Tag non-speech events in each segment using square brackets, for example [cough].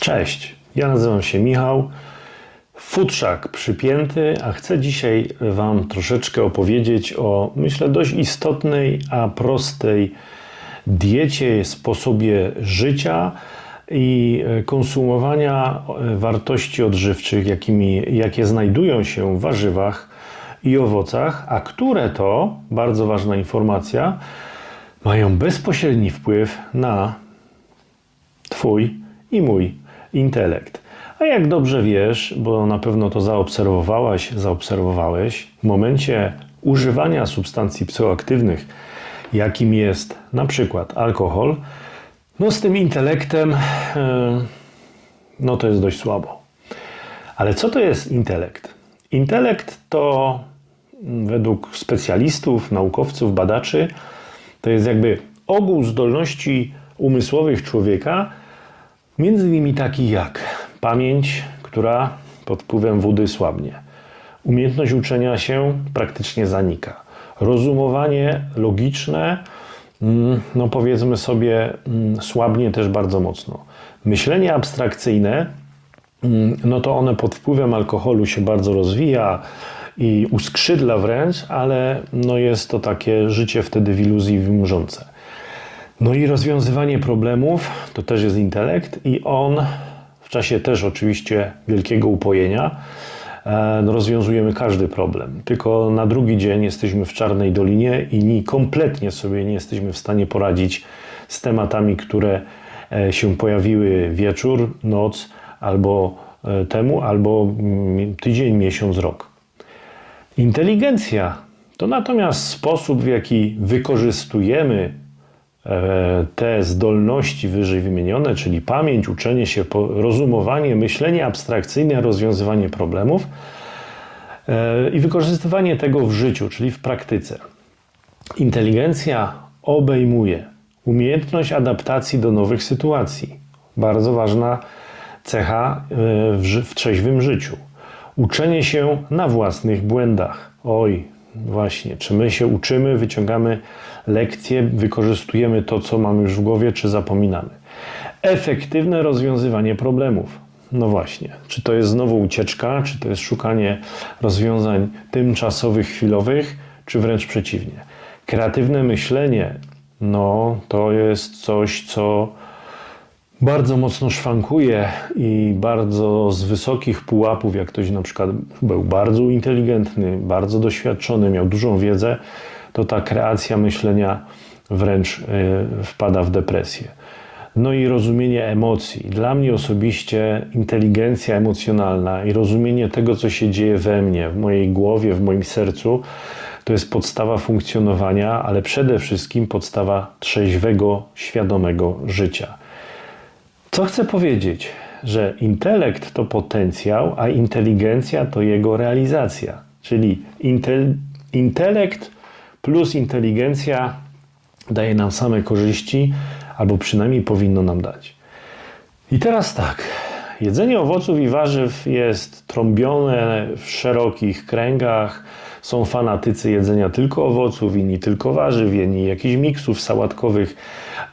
Cześć, ja nazywam się Michał, futrzak przypięty, a chcę dzisiaj Wam troszeczkę opowiedzieć o, myślę, dość istotnej, a prostej diecie, sposobie życia i konsumowania wartości odżywczych, jakimi, jakie znajdują się w warzywach i owocach, a które to, bardzo ważna informacja, mają bezpośredni wpływ na Twój i mój intelekt. A jak dobrze wiesz, bo na pewno to zaobserwowałaś, zaobserwowałeś, w momencie używania substancji psychoaktywnych, jakim jest na przykład alkohol, no z tym intelektem, e, no to jest dość słabo. Ale co to jest intelekt? Intelekt to mm, według specjalistów, naukowców, badaczy, to jest jakby ogół zdolności umysłowych człowieka, między innymi takich jak pamięć, która pod wpływem wody słabnie, umiejętność uczenia się praktycznie zanika, rozumowanie logiczne, mm, no powiedzmy sobie, mm, słabnie też bardzo mocno. Myślenie abstrakcyjne, mm, no to one pod wpływem alkoholu się bardzo rozwija i uskrzydla wręcz, ale no jest to takie życie wtedy w iluzji wymurzące. No i rozwiązywanie problemów to też jest intelekt, i on w czasie też oczywiście wielkiego upojenia e, no rozwiązujemy każdy problem. Tylko na drugi dzień jesteśmy w czarnej dolinie i ni kompletnie sobie nie jesteśmy w stanie poradzić z tematami, które e, się pojawiły wieczór, noc albo e, temu, albo mm, tydzień, miesiąc, rok. Inteligencja to natomiast sposób, w jaki wykorzystujemy te zdolności wyżej wymienione, czyli pamięć, uczenie się, rozumowanie, myślenie abstrakcyjne, rozwiązywanie problemów e, i wykorzystywanie tego w życiu, czyli w praktyce. Inteligencja obejmuje umiejętność adaptacji do nowych sytuacji. Bardzo ważna cecha e, w, w trzeźwym życiu. Uczenie się na własnych błędach. Oj, właśnie, czy my się uczymy, wyciągamy lekcje, wykorzystujemy to, co mamy już w głowie, czy zapominamy. Efektywne rozwiązywanie problemów. No właśnie, czy to jest znowu ucieczka, czy to jest szukanie rozwiązań tymczasowych, chwilowych, czy wręcz przeciwnie. Kreatywne myślenie, no to jest coś, co bardzo mocno szwankuje i bardzo z wysokich pułapów, jak ktoś na przykład był bardzo inteligentny, bardzo doświadczony, miał dużą wiedzę, to ta kreacja myślenia wręcz e, wpada w depresję. No i rozumienie emocji. Dla mnie osobiście inteligencja emocjonalna i rozumienie tego, co się dzieje we mnie, w mojej głowie, w moim sercu, to jest podstawa funkcjonowania, ale przede wszystkim podstawa trzeźwego, świadomego życia. Co chcę powiedzieć? Że intelekt to potencjał, a inteligencja to jego realizacja. Czyli intel, intelekt plus inteligencja daje nam same korzyści, albo przynajmniej powinno nam dać. I teraz tak. Jedzenie owoców i warzyw jest trąbione w szerokich kręgach. Są fanatycy jedzenia tylko owoców, inni tylko warzyw, inni jakichś miksów sałatkowych,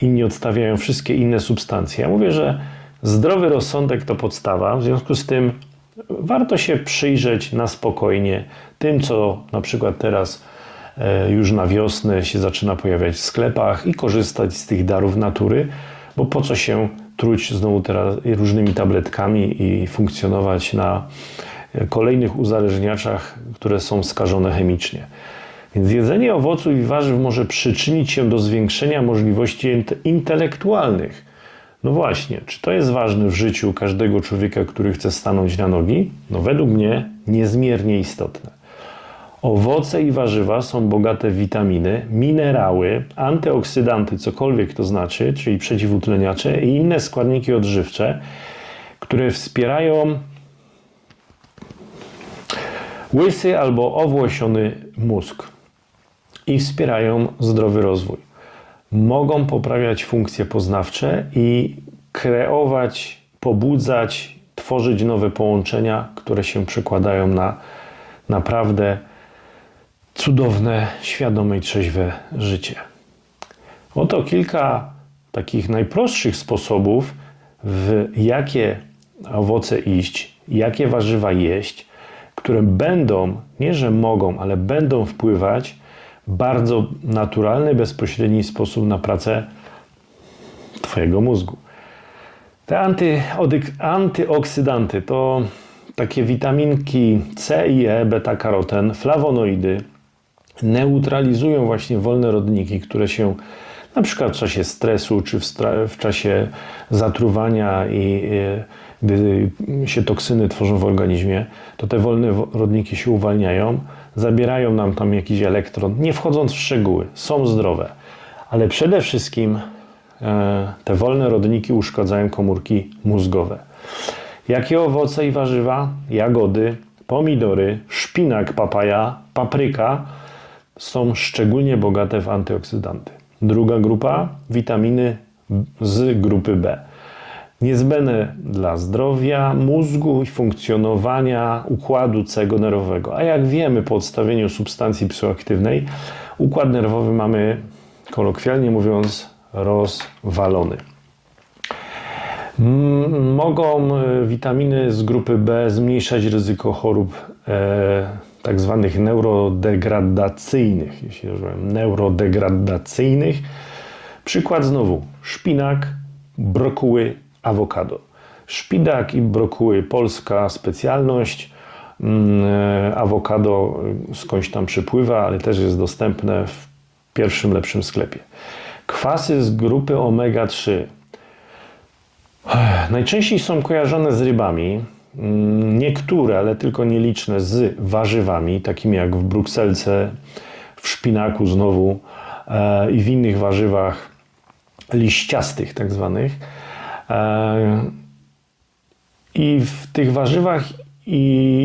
inni odstawiają wszystkie inne substancje. Ja mówię, że zdrowy rozsądek to podstawa, w związku z tym warto się przyjrzeć na spokojnie tym, co na przykład teraz E, już na wiosnę się zaczyna pojawiać w sklepach i korzystać z tych darów natury, bo po co się truć znowu teraz różnymi tabletkami i funkcjonować na kolejnych uzależniaczach, które są skażone chemicznie. Więc jedzenie owoców i warzyw może przyczynić się do zwiększenia możliwości intelektualnych. No właśnie, czy to jest ważne w życiu każdego człowieka, który chce stanąć na nogi? No według mnie niezmiernie istotne. Owoce i warzywa są bogate w witaminy, minerały, antyoksydanty, cokolwiek to znaczy, czyli przeciwutleniacze i inne składniki odżywcze, które wspierają łysy albo owłosiony mózg i wspierają zdrowy rozwój. Mogą poprawiać funkcje poznawcze i kreować, pobudzać, tworzyć nowe połączenia, które się przekładają na naprawdę cudowne, świadome i trzeźwe życie. Oto kilka takich najprostszych sposobów w jakie owoce iść, jakie warzywa jeść, które będą, nie że mogą, ale będą wpływać bardzo naturalny, bezpośredni sposób na pracę Twojego mózgu. Te antyodyk- antyoksydanty to takie witaminki C i E, beta-karoten, flawonoidy, neutralizują właśnie wolne rodniki, które się na przykład w czasie stresu czy w, w czasie zatruwania i gdy się toksyny tworzą w organizmie, to te wolne wo- rodniki się uwalniają, zabierają nam tam jakiś elektron, nie wchodząc w szczegóły, są zdrowe, ale przede wszystkim e, te wolne rodniki uszkadzają komórki mózgowe. Jakie owoce i warzywa? Jagody, pomidory, szpinak, papaja, papryka są szczególnie bogate w antyoksydanty. Druga grupa witaminy z grupy B. Niezbędne dla zdrowia mózgu i funkcjonowania układu cego nerwowego. A jak wiemy po odstawieniu substancji psychoaktywnej, układ nerwowy mamy, kolokwialnie mówiąc, rozwalony. Mogą e, witaminy z grupy B zmniejszać ryzyko chorób e, tak zwanych neurodegradacyjnych, jeśli dobrze powiem, neurodegradacyjnych. Przykład znowu, szpinak, brokuły, awokado. Szpinak i brokuły, polska specjalność. Mm, e, Awokado skądś tam przypływa, ale też jest dostępne w pierwszym lepszym sklepie. Kwasy z grupy omega-3 Najczęściej są kojarzone z rybami. Mm, Niektóre, ale tylko nieliczne z warzywami, takimi jak w brukselce, w szpinaku znowu e, i w innych warzywach liściastych tak zwanych. E, I w tych warzywach i,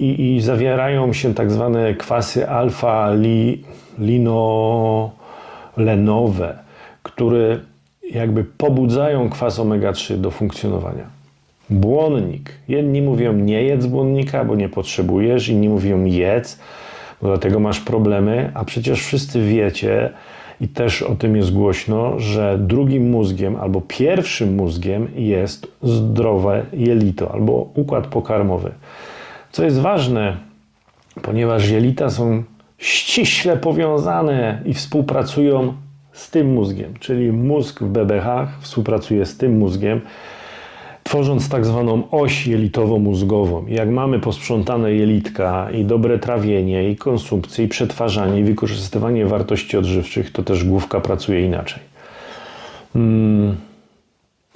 i, i zawierają się tak zwane kwasy alfa-linolenowe, które jakby pobudzają kwas omega-3 do funkcjonowania. Błonnik. Jedni mówią nie jedz błonnika, bo nie potrzebujesz, inni mówią jedz, bo dlatego masz problemy, a przecież wszyscy wiecie i też o tym jest głośno, że drugim mózgiem albo pierwszym mózgiem jest zdrowe jelito albo układ pokarmowy. Co jest ważne, ponieważ jelita są ściśle powiązane i współpracują z tym mózgiem, czyli mózg w bebechach współpracuje z tym mózgiem, tworząc tak zwaną oś jelitowo-mózgową. Jak mamy posprzątane jelitka i dobre trawienie, i konsumpcję, i przetwarzanie, i wykorzystywanie wartości odżywczych, to też główka pracuje inaczej. Mm.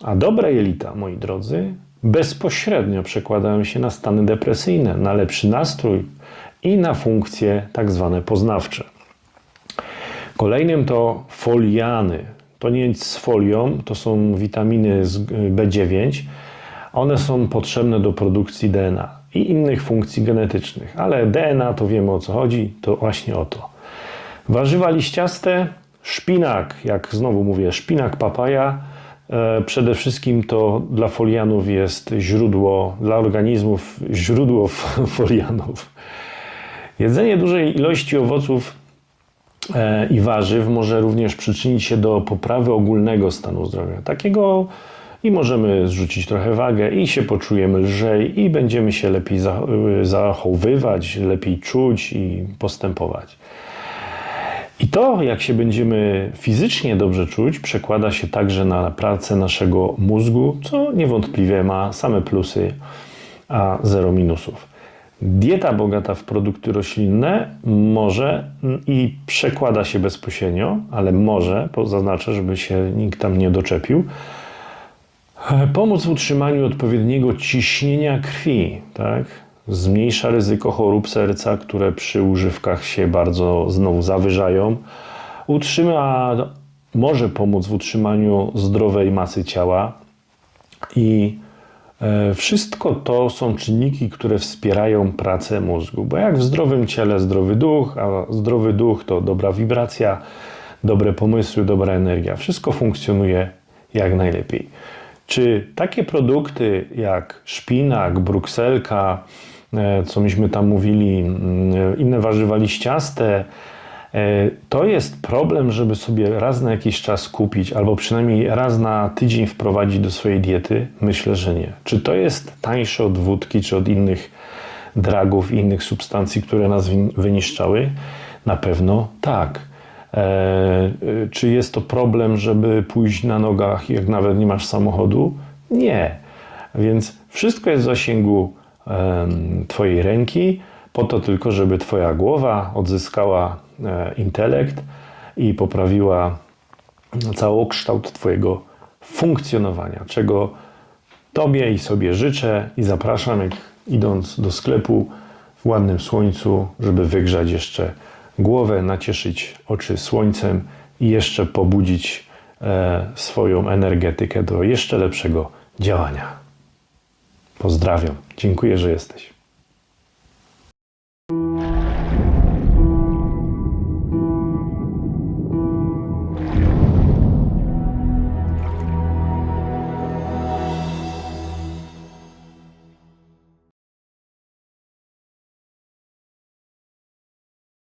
A dobre jelita, moi drodzy, bezpośrednio przekładają się na stany depresyjne, na lepszy nastrój i na funkcje tak zwane poznawcze. Kolejnym to foliany. To z folią, to są witaminy z B9. One są potrzebne do produkcji DNA i innych funkcji genetycznych, ale DNA to wiemy o co chodzi, to właśnie o to. Warzywa liściaste, szpinak, jak znowu mówię, szpinak, papaja. E, Przede wszystkim to dla folianów jest źródło, dla organizmów źródło [laughs] folianów. Jedzenie dużej ilości owoców i warzyw może również przyczynić się do poprawy ogólnego stanu zdrowia. Takiego i możemy zrzucić trochę wagę i się poczujemy lżej i będziemy się lepiej zach- zachowywać, lepiej czuć i postępować. I to, jak się będziemy fizycznie dobrze czuć, przekłada się także na pracę naszego mózgu, co niewątpliwie ma same plusy, a zero minusów. Dieta bogata w produkty roślinne może i przekłada się bezpośrednio, ale może, zaznaczę, żeby się nikt tam nie doczepił, pomóc w utrzymaniu odpowiedniego ciśnienia krwi, tak? Zmniejsza ryzyko chorób serca, które przy używkach się bardzo znowu zawyżają. Utrzyma, może pomóc w utrzymaniu zdrowej masy ciała i Wszystko to są czynniki, które wspierają pracę mózgu, bo jak w zdrowym ciele zdrowy duch, a zdrowy duch to dobra wibracja, dobre pomysły, dobra energia. Wszystko funkcjonuje jak najlepiej. Czy takie produkty jak szpinak, brukselka, e, co myśmy tam mówili, mm, inne warzywa liściaste, E, To jest problem, żeby sobie raz na jakiś czas kupić, albo przynajmniej raz na tydzień wprowadzić do swojej diety? Myślę, że nie. Czy to jest tańsze od wódki, czy od innych dragów, innych substancji, które nas wyniszczały? Na pewno tak. E, e, czy jest to problem, żeby pójść na nogach, jak nawet nie masz samochodu? Nie. Więc wszystko jest w zasięgu Twojej ręki, po to tylko, żeby Twoja głowa odzyskała e, intelekt i poprawiła całokształt Twojego funkcjonowania, czego Tobie i sobie życzę i zapraszam, jak idąc do sklepu w ładnym słońcu, żeby wygrzać jeszcze głowę, nacieszyć oczy słońcem i jeszcze pobudzić e, swoją energetykę do jeszcze lepszego działania. Pozdrawiam. Dziękuję, że jesteś.